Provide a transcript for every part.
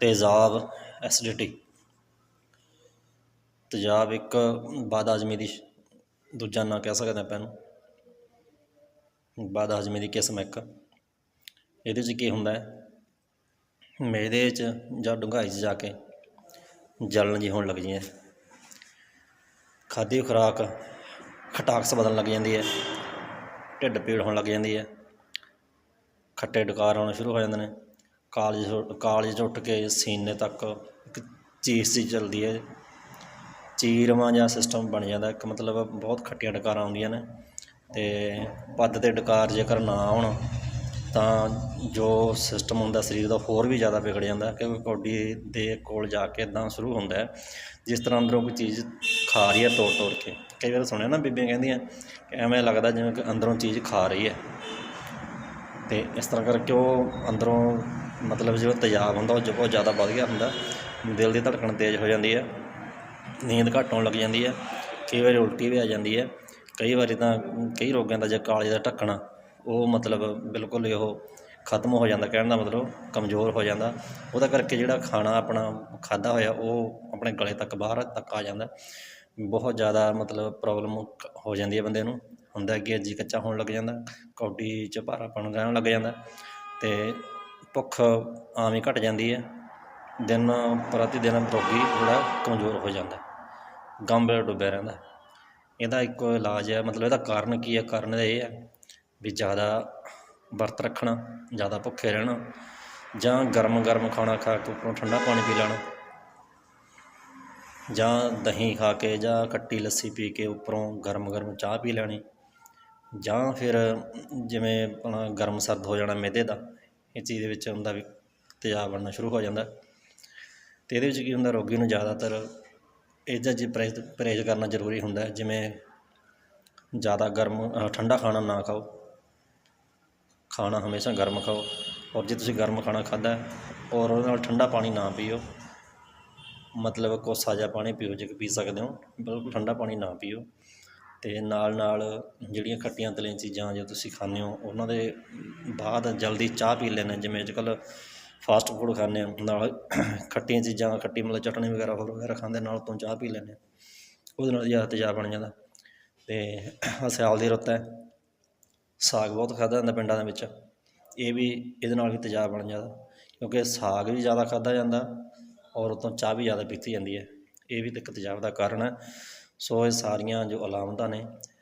ਤੇਜ਼ਾਬ ਐਸਿਡਿਟੀ। ਤੇਜ਼ਾਬ ਇੱਕ ਬਾਦ ਬਦਹਜ਼ਮੀ ਦੀ ਦੂਜਾ ਨਾਂ ਕਹਿ ਸਕਦੇ ਆਪਾਂ ਇਹਨੂੰ। ਬਦਹਜ਼ਮੀ ਦੀ ਕਿਸਮ ਇੱਕ। ਇਹਦੇ 'ਚ ਕੀ ਹੁੰਦਾ ਹੈ? ਮੈਦੇ 'ਚ ਜਾਂ ਡੂੰਘਾਈ 'ਚ ਜਾ ਕੇ ਜਲਣ ਜਿਹੀ ਹੋਣ ਲੱਗ ਜਾਂਦੀ ਹੈ। ਖਾਧੀ ਖੁਰਾਕ ਖਟਾਕਸ ਬਦਲਣ ਲੱਗ ਜਾਂਦੀ ਹੈ। ਢਿੱਡ ਪੀੜ ਹੋਣ ਲੱਗ ਜਾਂਦੀ ਹੈ। ਖੱਟੇ ਡਕਾਰ ਆਉਣੇ ਸ਼ੁਰੂ ਹੋ ਜਾਂਦੇ ਨੇ। ਕਾਲਜ ਕਾਲਜ 'ਚ ਉੱਠ ਕੇ ਸੀਨੇ ਤੱਕ ਇੱਕ ਚੀਸ ਜਿਹੀ ਚੱਲਦੀ ਹੈ। ਚੀਰਵਾਂ ਜਾਂ ਸਿਸਟਮ ਬਣ ਜਾਂਦਾ, ਇੱਕ ਮਤਲਬ ਬਹੁਤ ਖੱਟੀਆਂ ਡਕਾਰਾਂ ਆਉਂਦੀਆਂ ਨੇ ਅਤੇ ਪੱਦ ਤੇ ਡਕਾਰ ਜੇਕਰ ਨਾ ਆਉਣ ਤਾਂ ਜੋ ਸਿਸਟਮ ਹੁੰਦਾ, ਸਰੀਰ ਦਾ ਹੋਰ ਵੀ ਜ਼ਿਆਦਾ ਵਿਗੜ ਜਾਂਦਾ ਕਿਉਂਕਿ ਕੌਡੀ ਦੇ ਕੋਲ ਜਾ ਕੇ ਇੱਦਾਂ ਸ਼ੁਰੂ ਹੁੰਦਾ ਹੈ, ਜਿਸ ਤਰ੍ਹਾਂ ਅੰਦਰੋਂ ਕੋਈ ਚੀਜ਼ ਖਾ ਰਹੀ ਹੈ ਤੋੜ ਤੋੜ ਕੇ। ਕਈ ਵਾਰ ਸੁਣਿਆ ਨਾ ਬੀਬੀਆਂ ਕਹਿੰਦੀਆਂ ਕਿ ਐਵੇਂ ਲੱਗਦਾ ਜਿਵੇਂ ਕਿ ਅੰਦਰੋਂ ਚੀਜ਼ ਖਾ ਰਹੀ ਹੈ। ਅਤੇ ਇਸ ਤਰ੍ਹਾਂ ਕਰਕੇ ਉਹ ਅੰਦਰੋਂ ਮਤਲਬ ਜਿਹੜਾ ਤੇਜ਼ਾਬ ਹੁੰਦਾ, ਉਹ ਜ- ਬਹੁਤ ਜ਼ਿਆਦਾ ਵੱਧ ਗਿਆ ਹੁੰਦਾ। ਦਿਲ ਦੀ ਧੜਕਣ ਤੇਜ਼ ਹੋ ਜਾਂਦੀ ਹੈ, ਨੀਂਦ ਘੱਟ ਆਉਣ ਲੱਗ ਜਾਂਦੀ ਹੈ, ਕਈ ਵਾਰੀ ਉਲਟੀ ਵੀ ਆ ਜਾਂਦੀ ਹੈ, ਕਈ ਵਾਰੀ ਤਾਂ ਕਈ ਰੋਗਾਂ ਦਾ ਜੇ ਕਾਲੇ ਦਾ ਢੱਕਣਾ, ਉਹ ਮਤਲਬ ਬਿਲਕੁਲ ਹੀ ਉਹ ਖਤਮ ਹੋ ਜਾਂਦਾ, ਕਹਿਣ ਦਾ ਮਤਲਬ ਕਮਜ਼ੋਰ ਹੋ ਜਾਂਦਾ। ਉਹਦਾ ਕਰਕੇ ਜਿਹੜਾ ਖਾਣਾ ਆਪਣਾ ਖਾਦਾ ਹੋਇਆ, ਉਹ ਆਪਣੇ ਗਲੇ ਤੱਕ, ਬਾਹਰ ਤੱਕ ਆ ਜਾਂਦਾ। ਬਹੁਤ ਜ਼ਿਆਦਾ ਮਤਲਬ ਪ੍ਰੋਬਲਮ ਹੋ ਜਾਂਦੀ ਹੈ ਬੰਦੇ ਨੂੰ। ਹੁੰਦਾ ਕਿ ਜੀ ਕੱਚਾ ਹੋਣ ਲੱਗ ਜਾਂਦਾ, ਕੌਡੀ 'ਚ ਭਾਰਾਪਣ ਰਹਿਣ ਲੱਗ ਜਾਂਦਾ। ਅਤੇ ਭੁੱਖ ਆਮ ਹੀ ਘਟ ਜਾਂਦੀ ਹੈ। ਦਿਨ ਪ੍ਰਤੀ ਦਿਨ ਰੋਗੀ ਜਿਹੜਾ ਕਮਜ਼ੋਰ ਹੋ ਜਾਂਦਾ ਗਮ ਵਿੱਚ ਡੁੱਬਿਆ ਰਹਿੰਦਾ ਇਹਦਾ ਇੱਕੋ ਇਲਾਜ ਹੈ, ਮਤਲਬ ਇਹਦਾ ਕਾਰਨ ਕੀ ਹੈ? ਕਾਰਨ ਇਹਦਾ ਇਹ ਹੈ ਵੀ ਜ਼ਿਆਦਾ ਵਰਤ ਰੱਖਣਾ, ਜ਼ਿਆਦਾ ਭੁੱਖੇ ਰਹਿਣਾ ਜਾਂ ਗਰਮ ਗਰਮ ਖਾਣਾ ਖਾ ਕੇ ਉੱਪਰੋਂ ਠੰਡਾ ਪਾਣੀ ਪੀ ਲੈਣਾ ਜਾਂ ਦਹੀਂ ਖਾ ਕੇ ਜਾਂ ਖੱਟੀ ਲੱਸੀ ਪੀ ਕੇ ਉੱਪਰੋਂ ਗਰਮ ਗਰਮ ਚਾਹ ਪੀ ਲੈਣੀ ਜਾਂ ਫਿਰ ਜਿਵੇਂ ਆਪਣਾ ਗਰਮ ਸਰਦ ਹੋ ਜਾਣਾ ਮਿਹਦੇ ਦਾ ਇਹ ਚੀਜ਼ ਦੇ ਵਿੱਚ ਹੁੰਦਾ ਵੀ ਤੇਜ਼ਾਬ ਬਣਨਾ ਸ਼ੁਰੂ ਹੋ ਜਾਂਦਾ। ਅਤੇ ਇਹਦੇ ਵਿੱਚ ਕੀ ਹੁੰਦਾ, ਰੋਗੀ ਨੂੰ ਜ਼ਿਆਦਾਤਰ ਇਹਦਾ ਜੀ ਪਰਹੇਜ਼ ਪਰਹੇਜ਼ ਕਰਨਾ ਜ਼ਰੂਰੀ ਹੁੰਦਾ ਜਿਵੇਂ ਜ਼ਿਆਦਾ ਗਰਮ ਠੰਡਾ ਖਾਣਾ ਨਾ ਖਾਓ। ਖਾਣਾ ਹਮੇਸ਼ਾ ਗਰਮ ਖਾਓ। ਔਰ ਜੇ ਤੁਸੀਂ ਗਰਮ ਖਾਣਾ ਖਾਧਾ ਔਰ ਉਹਦੇ ਨਾਲ ਠੰਡਾ ਪਾਣੀ ਨਾ ਪੀਓ, ਮਤਲਬ ਕੋਸਾ ਜਿਹਾ ਪਾਣੀ ਪੀਓ ਜੇ ਪੀ ਸਕਦੇ ਹੋ, ਬਿਲਕੁਲ ਠੰਡਾ ਪਾਣੀ ਨਾ ਪੀਓ। ਅਤੇ ਨਾਲ ਨਾਲ ਜਿਹੜੀਆਂ ਖੱਟੀਆਂ ਤਲੀਆਂ ਚੀਜ਼ਾਂ ਜੋ ਤੁਸੀਂ ਖਾਂਦੇ ਹੋ, ਉਹਨਾਂ ਦੇ ਬਾਅਦ ਜਲਦੀ ਚਾਹ ਪੀ ਲੈਂਦੇ ਜਿਵੇਂ ਅੱਜ ਕੱਲ੍ਹ ਫਾਸਟ ਫੂਡ ਖਾਂਦੇ ਹਾਂ, ਨਾਲ ਖੱਟੀਆਂ ਚੀਜ਼ਾਂ, ਖੱਟੀ ਮਤਲਬ ਚਟਣੀ ਵਗੈਰਾ ਹੋਰ ਵਗੈਰਾ ਖਾਂਦੇ, ਨਾਲ ਤੋਂ ਚਾਹ ਪੀ ਲੈਂਦੇ ਉਹਦੇ ਨਾਲ ਜ਼ਿਆਦਾ ਤੇਜ਼ਾਬ ਬਣ ਜਾਂਦਾ। ਅਤੇ ਸਿਆਲ ਦੀ ਰੁੱਤ ਹੈ। ਸਾਗ ਬਹੁਤ ਖਾਧਾ ਜਾਂਦਾ ਪਿੰਡਾਂ ਦੇ ਵਿੱਚ। ਇਹ ਵੀ ਇਹਦੇ ਨਾਲ ਵੀ ਤੇਜ਼ਾਬ ਬਣ ਜਾਂਦਾ। ਕਿਉਂਕਿ ਸਾਗ ਵੀ ਜ਼ਿਆਦਾ ਖਾਧਾ ਜਾਂਦਾ ਔਰ ਉਤੋਂ ਚਾਹ ਵੀ ਜ਼ਿਆਦਾ ਪੀਤੀ ਜਾਂਦੀ ਹੈ। ਇਹ ਵੀ ਇੱਕ ਤੇਜ਼ਾਬ ਦਾ ਕਾਰਨ ਹੈ। ਸੋ ਇਹ ਸਾਰੀਆਂ ਜੋ ਅਲਾਮਤਾਂ ਨੇ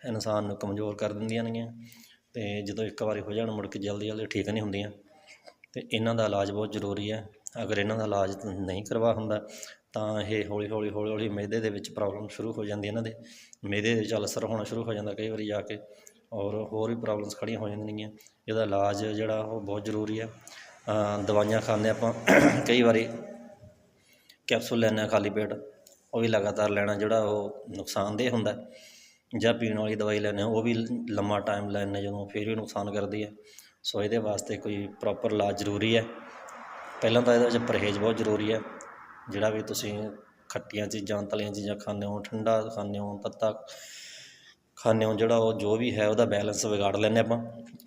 ਇਨਸਾਨ ਨੂੰ ਕਮਜ਼ੋਰ ਕਰ ਦਿੰਦੀਆਂ ਨੇਗੀਆਂ ਅਤੇ ਜਦੋਂ ਇੱਕ ਵਾਰੀ ਹੋ ਜਾਣ ਮੁੜ ਕੇ ਜਲਦੀ ਜਲਦੀ ਠੀਕ ਨਹੀਂ ਹੁੰਦੀਆਂ ਅਤੇ ਇਹਨਾਂ ਦਾ ਇਲਾਜ ਬਹੁਤ ਜ਼ਰੂਰੀ ਹੈ। ਅਗਰ ਇਹਨਾਂ ਦਾ ਇਲਾਜ ਨਹੀਂ ਕਰਵਾ ਹੁੰਦਾ ਤਾਂ ਇਹ ਹੌਲੀ ਹੌਲੀ ਹੌਲੀ ਹੌਲੀ ਮਿਹਦੇ ਦੇ ਵਿੱਚ ਪ੍ਰੋਬਲਮ ਸ਼ੁਰੂ ਹੋ ਜਾਂਦੀ ਇਹਨਾਂ ਦੇ। ਮਿਹਦੇ ਦੇ ਵਿੱਚ ਅਲਸਰ ਹੋਣਾ ਸ਼ੁਰੂ ਹੋ ਜਾਂਦਾ ਕਈ ਵਾਰੀ ਜਾ ਕੇ ਔਰ ਹੋਰ ਵੀ ਪ੍ਰੋਬਲਮਸ ਖੜੀਆਂ ਹੋ ਜਾਂਦੀਆਂ ਨੇ ਇਹਦਾ ਇਲਾਜ ਜਿਹੜਾ ਉਹ ਬਹੁਤ ਜ਼ਰੂਰੀ ਹੈ। ਦਵਾਈਆਂ ਖਾਂਦੇ ਆਪਾਂ ਕਈ ਵਾਰੀ ਕੈਪਸੂਲ ਲੈਂਦੇ ਹਾਂ ਖਾਲੀ ਪੇਟ। ਉਹ ਵੀ ਲਗਾਤਾਰ ਲੈਣਾ ਜਿਹੜਾ ਉਹ ਨੁਕਸਾਨਦੇਹ ਹੁੰਦਾ ਜਾਂ ਪੀਣ ਵਾਲੀ ਦਵਾਈ ਲੈਂਦੇ ਹਾਂ, ਉਹ ਵੀ ਲੰਮਾ ਟਾਈਮ ਲੈਂਦੇ ਜਦੋਂ ਫਿਰ ਵੀ ਨੁਕਸਾਨ ਕਰਦੀ ਹੈ। ਸੋ ਇਹਦੇ ਵਾਸਤੇ ਕੋਈ ਪ੍ਰੋਪਰ ਇਲਾਜ ਜ਼ਰੂਰੀ ਹੈ। ਪਹਿਲਾਂ ਤਾਂ ਇਹਦੇ ਵਿੱਚ ਪਰਹੇਜ਼ ਬਹੁਤ ਜ਼ਰੂਰੀ ਹੈ। ਜਿਹੜਾ ਵੀ ਤੁਸੀਂ ਖੱਟੀਆਂ ਚੀਜ਼ਾਂ, ਤਲੀਆਂ ਚੀਜ਼ਾਂ ਖਾਂਦੇ ਹੋ, ਠੰਡਾ ਖਾਂਦੇ ਹੋ, ਤੱਤਾ ਖਾਂਦੇ ਹੋ, ਜਿਹੜਾ ਉਹ ਜੋ ਵੀ ਹੈ ਉਹਦਾ ਬੈਲੈਂਸ ਵਿਗਾੜ ਲੈਂਦੇ ਆਪਾਂ।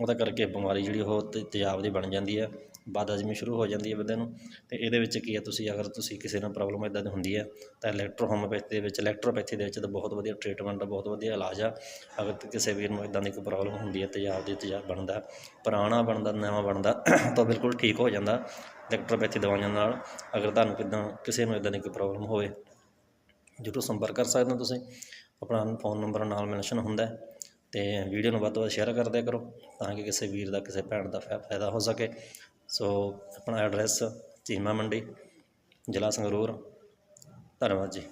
ਉਹਦਾ ਕਰਕੇ ਬਿਮਾਰੀ ਜਿਹੜੀ ਉਹ ਤੇ- ਤੇਜ਼ਾਬ ਦੀ ਬਣ ਜਾਂਦੀ ਹੈ। ਬਦਹਜ਼ਮੀ ਸ਼ੁਰੂ ਹੋ ਜਾਂਦੀ ਹੈ ਬੰਦੇ ਨੂੰ ਅਤੇ ਇਹਦੇ ਵਿੱਚ ਕੀ ਹੈ ਤੁਸੀਂ ਅਗਰ ਤੁਸੀਂ ਕਿਸੇ ਨੂੰ ਪ੍ਰੋਬਲਮ ਇੱਦਾਂ ਦੀ ਹੁੰਦੀ ਹੈ, ਤਾਂ ਇਲੈਕਟ੍ਰੋ ਹੋਮੋਪੈਥੀ ਦੇ ਵਿੱਚ ਇਲੈਕਟ੍ਰੋਪੈਥੀ ਦੇ ਵਿੱਚ ਤਾਂ ਬਹੁਤ ਵਧੀਆ ਟਰੀਟਮੈਂਟ ਆ ਬਹੁਤ ਵਧੀਆ ਇਲਾਜ ਆ। ਅਗਰ ਕਿਸੇ ਵੀਰ ਨੂੰ ਇੱਦਾਂ ਦੀ ਕੋਈ ਪ੍ਰੋਬਲਮ ਹੁੰਦੀ ਹੈ, ਤੇਜ਼ਾਬ ਦੀ ਤੇਜ਼ਾਬ ਬਣਦਾ, ਪੁਰਾਣਾ ਬਣਦਾ, ਨਵਾਂ ਬਣਦਾ, ਤਾਂ ਬਿਲਕੁਲ ਠੀਕ ਹੋ ਜਾਂਦਾ ਇਲੈਕਟ੍ਰੋਪੈਥੀ ਦਵਾਈਆਂ ਨਾਲ। ਅਗਰ ਤੁਹਾਨੂੰ ਕਿੱਦਾਂ ਕਿਸੇ ਨੂੰ ਇੱਦਾਂ ਦੀ ਕੋਈ ਪ੍ਰੋਬਲਮ ਹੋਵੇ, ਜ਼ਰੂਰ ਸੰਪਰਕ ਕਰ ਸਕਦੇ ਹੋ ਤੁਸੀਂ। ਆਪਣਾ ਫੋਨ ਨੰਬਰ ਨਾਲ ਮੈਂਸ਼ਨ ਹੁੰਦਾ ਹੈ ਅਤੇ ਵੀਡੀਓ ਨੂੰ ਵੱਧ ਤੋਂ ਵੱਧ ਸ਼ੇਅਰ ਕਰ ਕਰੋ, ਤਾਂ ਕਿ ਕਿਸੇ ਵੀਰ ਦਾ, ਕਿਸੇ ਭੈਣ ਦਾ ਫਾ- ਫਾਇਦਾ ਹੋ ਸਕੇ। ਸੋ ਆਪਣਾ ਐਡਰੈਸ ਚੀਮਾ ਮੰਡੀ ਜ਼ਿਲ੍ਹਾ ਸੰਗਰੂਰ ਧੰਨਵਾਦ ਜੀ।